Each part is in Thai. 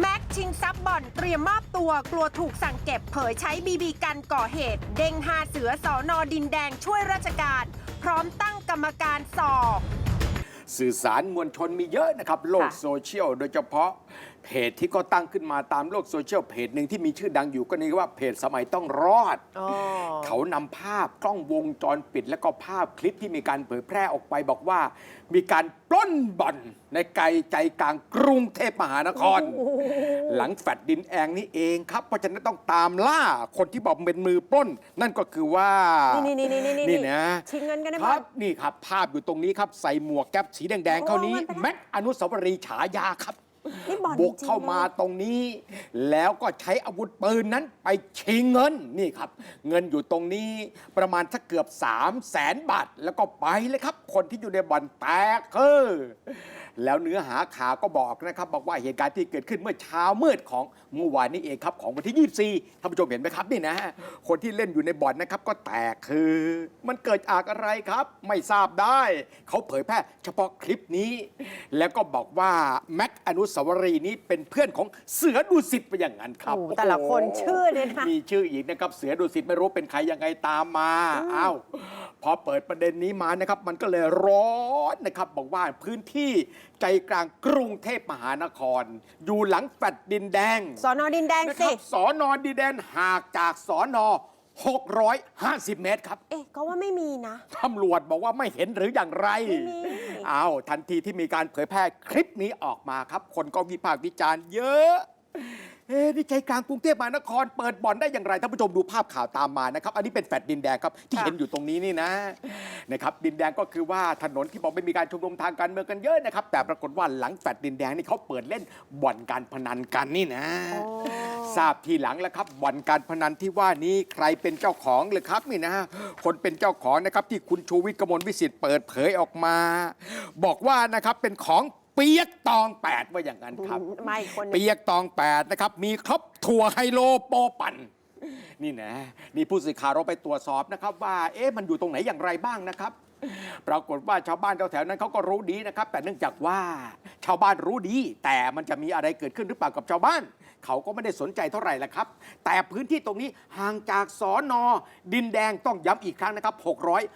แม็กชิงซับบ่อนเตรียมมอบตัวกลัวถูกสั่งเก็บเผยใช้บีบีกันก่อเหตุ เด้งหาเสือสอนอดินแดงช่วยราชการ พร้อมตั้งกรรมการสอบ สื่อสารมวลชนมีเยอะนะครับ โลกค่ะโซเชียลโดยเฉพาะเพจที่ก็ตั้งขึ้นมาตามโลกโซเชียลเพจหนึ่งที่มีชื่อดังอยู่ก็นี่ว่าเพจสมัยต้องรอดอ๋อเขานำภาพกล้องวงจรปิด และก็ภาพคลิปที่มีการเผยแพร่ออกไปบอกว่า มีการปล้นบ่อนในไกลใจกลางกรุงเทพมหานคร หลังแฟดดินแองนี่เองครับ เพราะฉะนั้นต้องตามล่าคนที่บอกเป็นมือปล้น นั่นก็คือว่า นี่นี่นี่นี่นี่นี่นะชิงเงินกันได้คหมรับดนี่ครับ ภาพอยู่ตรงนี้ครับ ใส่หมวกแก๊ปสีแดงๆ เข้านี้โอ้มันเป็นแม็กอนุสาวรีย์ฉายาครับนี่บ่อนบุกจริงๆเข้ามาเลยตรงนี้ แล้วก็ใช้อาวุธปืนนั้นไปชิงเงินนี่ครับ เงินอยู่ตรงนี้ประมาณสักเกือบ 3 0 0แสนบาท แล้วก็ไปเลยครับ คนที่อยู่ในบ่อนแตกเออ แล้วเนื้อหาข่าวก็บอกนะครับบอกว่าเหตุการณ์ที่เกิดขึ้นเมื่อเช้ามืดของเมื่อวานนี้เองครับของวันที่ 24ท่านผู้ชมเห็นไหมครับนี่นะคนที่เล่นอยู่ในบ่อนนะครับก็แตกคือ มันเกิดจากอะไรครับ ไม่ทราบได้ เขาเผยแพร่เฉพาะคลิปนี้ แล้วก็บอกว่าแม็กอนุสาวรีย์นี้เป็นเพื่อนของเสือดุสิตไปอย่างนั้นครับโอ้แต่ละคนชื่อเนี่ยนะ มีชื่ออีกนะครับเสือดุสิตไม่รู้เป็นใครยังไงตามมาอ้าว พอเปิดประเด็นนี้มานะครับ มันก็เลยร้อนนะครับบอกว่าพื้นที่ใจกลางกรุงเทพมหานคร อยู่หลังแฟลตดินแดงสอนอดินแดงนะคสิรับสอนอดินแดนห่างจากสอนอ650 เมตรครับ เอ๊ะก็ว่าไม่มีนะ ตำรวจบอกว่าไม่เห็นหรืออย่างไร ไม่มี เอาทันทีที่มีการเผยแพร่คลิปนี้ออกมาครับ คนก็วิพากษ์วิจารณ์เยอะ เอ๊ะนี่ใจกลางกรุงเทพมหานคร เปิดบ่อนได้อย่างไรท่านผู้ชมดูภาพข่าวตามมานะครับ อันนี้เป็นแฟลตดินแดงครับที่ค่ะเห็นอยู่ตรงนี้นี่นะนะครับดินแดงก็คือว่าถนนที่บอกไม่มีการชุมนุมทางการเมืองกันเยอะนะครับ แต่ปรากฏว่าหลังแฟลตดินแดงนี่เขาเปิดเล่นบ่อนการพนันกันนี่นะอ๋อทราบทีหลังแล้วครับบ่อนการพนันที่ว่านี้ใครเป็นเจ้าของเลยครับนี่นะ คนเป็นเจ้าของนะครับที่คุณชูวิทย์กมลวิสิทธิ์เปิดเผยออกมา บอกว่านะครับเป็นของ เปียกตองแปดว่าอย่างนั้นครับ ไม่คนเปียกตองแปดนะครับ มีครบทัวร์ไฮโลโปปั่นนี่นะนี่ผู้สื่อข่าวเราไปตรวจสอบนะครับ ว่าเอ๊ะมันอยู่ตรงไหนอย่างไรบ้างนะครับ ปรากฏว่าชาวบ้านแถวๆนั้นเขาก็รู้ดีนะครับ แต่เนื่องจากว่าชาวบ้านรู้ดี แต่มันจะมีอะไรเกิดขึ้นหรือเปล่ากับชาวบ้าน เขาก็ไม่ได้สนใจเท่าไหร่ละครับ แต่พื้นที่ตรงนี้ห่างจากสอนอดินแดงต้องย้ำอีกครั้งนะครับ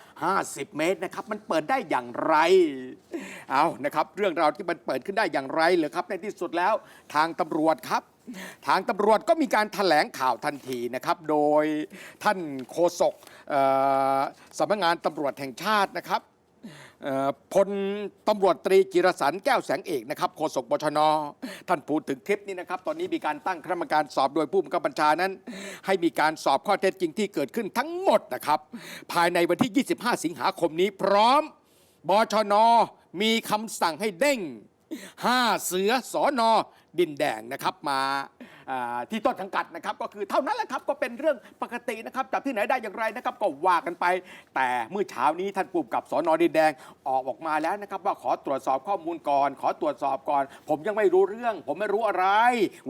650 เมตรนะครับ มันเปิดได้อย่างไร เอานะครับ เรื่องราวที่มันเปิดขึ้นได้อย่างไรเหรอครับ ในที่สุดแล้วทางตำรวจครับ ทางตำรวจก็มีการถแถลงข่าวทันทีนะครับ โดยท่านโฆษกสำนักงานตำรวจแห่งชาตินะครับพลตำรวจตรีจิรสันแก้วแสงเอกนะครับโฆษกบชน ท่านพูดถึงคลิปนี้นะครับ ตอนนี้มีการตั้งคณะกรรมการสอบโดยผู้บังคับบัญชานั้น ให้มีการสอบข้อเท็จจริงที่เกิดขึ้นทั้งหมดนะครับ ภายในวันที่ 25 สิงหาคมนี้พร้อมบชน มีคำสั่งให้เด้ง ห้าเสือสอนอดินแดงนะครับมาอ่าที่ต้นสังกัดนะครับ ก็คือเท่านั้นแหละครับก็เป็นเรื่องปกตินะครับจับที่ไหนได้อย่างไรนะครับก็ว่ากันไป แต่เมื่อเช้านี้ท่านผู้กำกับสอนอดินแดงออกออกมาแล้วนะครับ ว่าขอตรวจสอบข้อมูลก่อน ขอตรวจสอบก่อน ผมยังไม่รู้เรื่อง ผมไม่รู้อะไร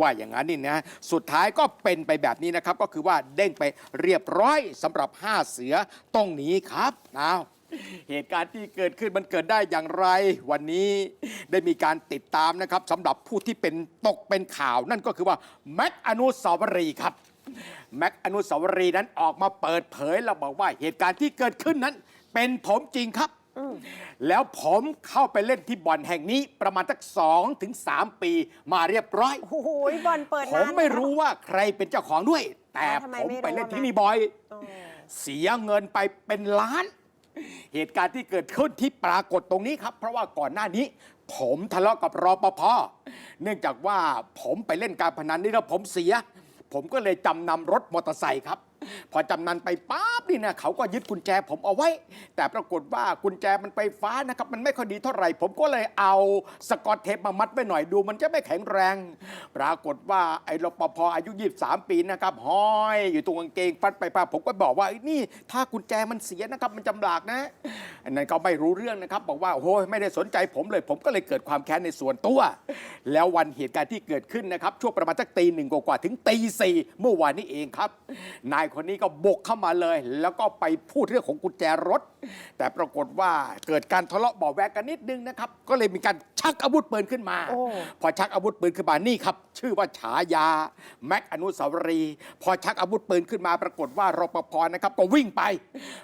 ว่าอย่างนั้นนี่นะสุดท้ายก็เป็นไปแบบนี้นะครับ ก็คือว่าเด้งไปเรียบร้อยสำหรับห้าเสือตรงนี้ครับเอา เหตุการณ์ที่เกิดขึ้นมันเกิดได้อย่างไร วันนี้ได้มีการติดตามนะครับสำหรับผู้ที่เป็นตกเป็นข่าว นั่นก็คือว่าแม็กอนุสาวรีย์ครับ แม็กอนุสาวรีย์นั้นออกมาเปิดเผยแล้วบอกว่าเหตุการณ์ที่เกิดขึ้นนั้น เป็นผมจริงครับ แล้วผมเข้าไปเล่นที่บ่อนแห่งนี้ประมาณสักสองถึงสามปีมาเรียบร้อย โอ้โหบอลเปิดผนามนไม่รู้ว่าใครเป็นเจ้าของด้วย แต่ทำไมผมไม่รู้ไปเล่นอะที่นี่บ่อยอ๋อเสียเงินไปเป็นล้าน เหตุการณ์ที่เกิดขึ้นที่ปรากฏตรงนี้ครับ เพราะว่าก่อนหน้านี้ ผมทะเลาะกับรอปภเนื่องจากว่าผมไปเล่นการพนันนี่แล้วผมเสีย ผมก็เลยจำนำรถมอเตอร์ไซค์ครับ พอจำนันไปปั๊บนี่นะเขาก็ยึดกุญแจผมเอาไว้ แต่ปรากฏว่ากุญแจมันไฟฟ้านะครับ มันไม่ค่อยดีเท่าไหร่ ผมก็เลยเอาสกอตเทปมามัดไว้หน่อยดู มันจะไม่แข็งแรง ปรากฏว่าไอ้รปภอายุ 23 ปีนะครับห้อยอยู่ตรงกางเกงฟัดไปปาผมก็บอกว่านี่ถ้ากุญแจมันเสียนะครับ มันจำหลากนะอันนั้นเขาไม่รู้เรื่องนะครับ บอกว่าโอ้ยไม่ได้สนใจผมเลย ผมก็เลยเกิดความแค้นในส่วนตัว แล้ววันเหตุการณ์ที่เกิดขึ้นนะครับช่วงประมาณสักตีหนึ่งกว่าถึงตีสี่เมื่อวานนี้เองครับนายคนนี้ก็บุกเข้ามาเลย แล้วก็ไปพูดเรื่องของกุญแจรถ แต่ปรากฏว่าเกิดการทะเลาะเบาะแวกกันนิดนึงนะครับ ก็เลยมีการชักอาวุธปืนขึ้นมา โอ้ พอชักอาวุธปืนขึ้นมานี่ครับ ชื่อว่าฉายาแม็กอนุสาวรีย์พอชักอาวุธปืนขึ้นมา ปรากฏว่ารปภนะครับก็วิ่งไป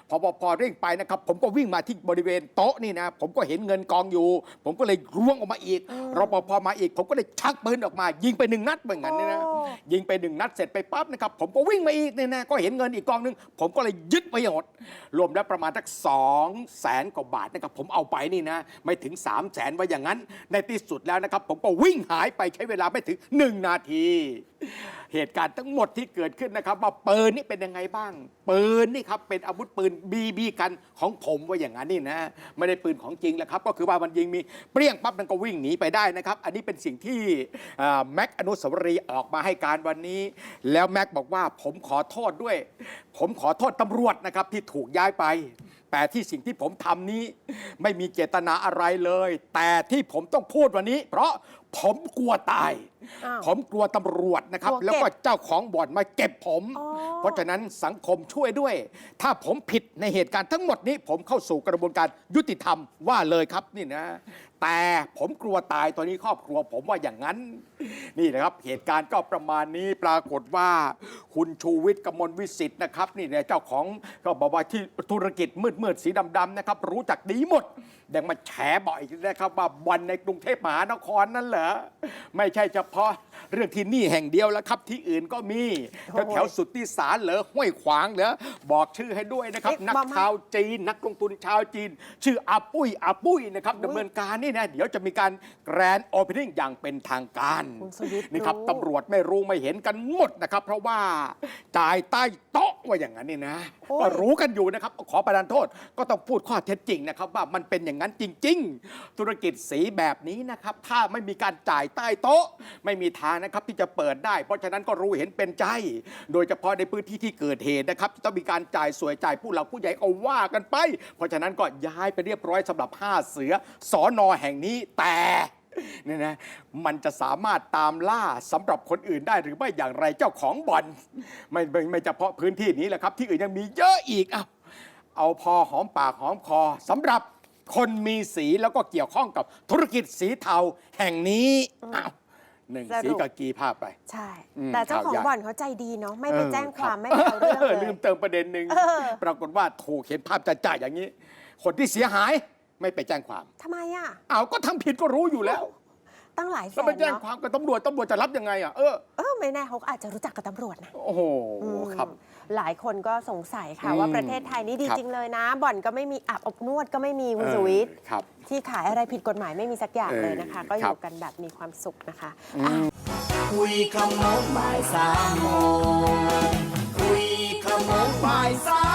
พอรปภเร่งไปนะครับ ผมก็วิ่งมาที่บริเวณโต๊ะนี่นะ ผมก็เห็นเงินกองอยู่ ผมก็เลยร่วงออกมาอีกรปภมาอีก ผมก็เลยชักปืนออกมา ยิงไปหนึ่งนัดเหมือนกันเนี่ยนะโอ้ ยิงไปหนึ่งนัดเสร็จไปปั๊บนะครับ ผมก็วิ่งมาอีกเนี่ยนะก็เห็นเงินอีกกองหนึงผมก็เลยยึดไปหมดรวมแล้วประมาณสักสองแสนกว่าบาทนะครับผมเอาไปนี่นะ ไม่ถึง3ามแสนว่าอย่างนั้น ในที่สุดแล้วนะครับ ผมก็วิ่งหายไปใช้เวลาไม่ถึง 1 นาที เหตุการณ์ทั้งหมดที่เกิดขึ้นนะครับ ว่าปืนนี่เป็นยังไงบ้างปืนนี่ครับเป็นอาวุธปืนบีบีกันของผมว่าอย่างนั้นนี่นะ ไม่ได้ปืนของจริงแหละครับ ก็คือว่ามันยิงมีเปรี้ยงปั๊บมันก็วิ่งหนีไปได้นะครับ อันนี้เป็นสิ่งที่แม็กอนุสาวรีย์ออกมาให้การวันนี้ แล้วแม็กบอกว่าผมขอโทษด้วย ผมขอโทษตำรวจนะครับที่ถูกย้ายไป แต่ที่สิ่งที่ผมทำนี้ ไม่มีเจตนาอะไรเลย แต่ที่ผมต้องพูดวันนี้ เพราะผมกลัวตาย อ้าว ผมกลัวตำรวจนะครับ กลัวเก็บแล้วก็เจ้าของบ่อนมาเก็บผม อ๋อ เพราะฉะนั้นสังคมช่วยด้วย ถ้าผมผิดในเหตุการณ์ทั้งหมดนี้ ผมเข้าสู่กระบวนการยุติธรรมว่าเลยครับนี่นะ แต่ผมกลัวตายตอนนี้ครอบครัวผมว่าอย่างนั้น นี่นะครับ เหตุการณ์ก็ประมาณนี้ปรากฏว่า คุณชูวิทย์กมลวิสิทธิ์นะครับ นี่เนี่ยเจ้าของก็บอกว่าที่ธุรกิจมืดมืดๆสีดำๆนะครับ รู้จักดีหมดยังมาแฉบ่อยนะครับว่าวันในกรุงเทพมหานครนั่นเหไม่ใช่เฉพาะ เรื่องที่นี่แห่งเดียวแล้วครับที่อื่นก็มีแถวแถวๆสุดที่สารเหรอห้วยขวางเหรอบอกชื่อให้ด้วยนะครับ เอ๊ะนักบอกมาชาวจีน นักลงทุนชาวจีน ชื่ออาปุ้ยอาปุ้ยนะครับดำเนินการนี่นะเดี๋ยวจะมีการแกรนด์โอเพนนิ่งอย่างเป็นทางการคุณสุวิทย์นี่ครับรู้ ตำรวจไม่รู้ไม่เห็นกันหมดนะครับ เพราะว่าจ่ายใต้โต๊ะว่าอย่างนั้นนี่นะโอ้ย ก็รู้กันอยู่นะครับ ขอประทานโทษก็ต้องพูดข้อเท็จจริงนะครับ ว่ามันเป็นอย่างนั้นจริง ๆ ธุรกิจสีแบบนี้นะครับ ถ้าไม่มีการจ่ายใต้โต๊ะ ไม่มีทางนะครับที่จะเปิดได้ เพราะฉะนั้นก็รู้เห็นเป็นใจ โดยเฉพาะในพื้นที่ที่เกิดเหตุนะครับต้องมีการจ่ายสวยจ่ายผู้หลักผู้ใหญ่ก็ว่ากันไป เพราะฉะนั้นก็ย้ายไปเรียบร้อยสำหรับ 5 เสือสอนอแห่งนี้แต่เนี่ยนะมันจะสามารถตามล่าสำหรับคนอื่นได้หรือไม่อย่างไรเจ้าของบ่อน ไม่ไม่เฉพาะพื้นที่นี้แหละครับ ที่อื่นยังมีเยอะอีกเอาเอาพอหอมปากหอมคอสำหรับคนมีสีแล้วก็เกี่ยวข้องกับธุรกิจสีเทาแห่งนี้อ้าว หนึ่งสรุป สีกับกีภาพไป ใช่ อืมแต่เจ้าของข่าวใหญ่ บ่อนเขาใจดีเนาะไม่ไปเออแจ้งความรับไม่ไปเอาเรื่องเลย ลืมเติมประเด็นหนึ่งเออ ปรากฏว่าถูกเห็นภาพจ่าๆอย่างนี้ คนที่เสียหายไม่ไปแจ้งความ ทำไมอะ เอาก็ทำผิดก็รู้อยู่แล้ว ตั้งหลายแสแล้วนไปแจ้งเนาะความกับตำรวจตำรวจจะรับยังไงอะเออเออไม่แน่เขาอาจจะรู้จักกับตำรวจนะ โอ้โหอืมครับหลายคนก็สงสัยค่ะอืมว่าประเทศไทยนี่ดีครับ จริงเลยนะ บ่อนก็ไม่มีอาบอบนวดก็ไม่มีคุณสุวิทย์เออครับ ที่ขายอะไรผิดกฎหมายไม่มีสักอย่างเลยนะคะ เออก็อครัยู่บกันแบบมีความสุขนะคะ คุยขโมงบ่ายสามโมงคุยขโมงบ่ายสา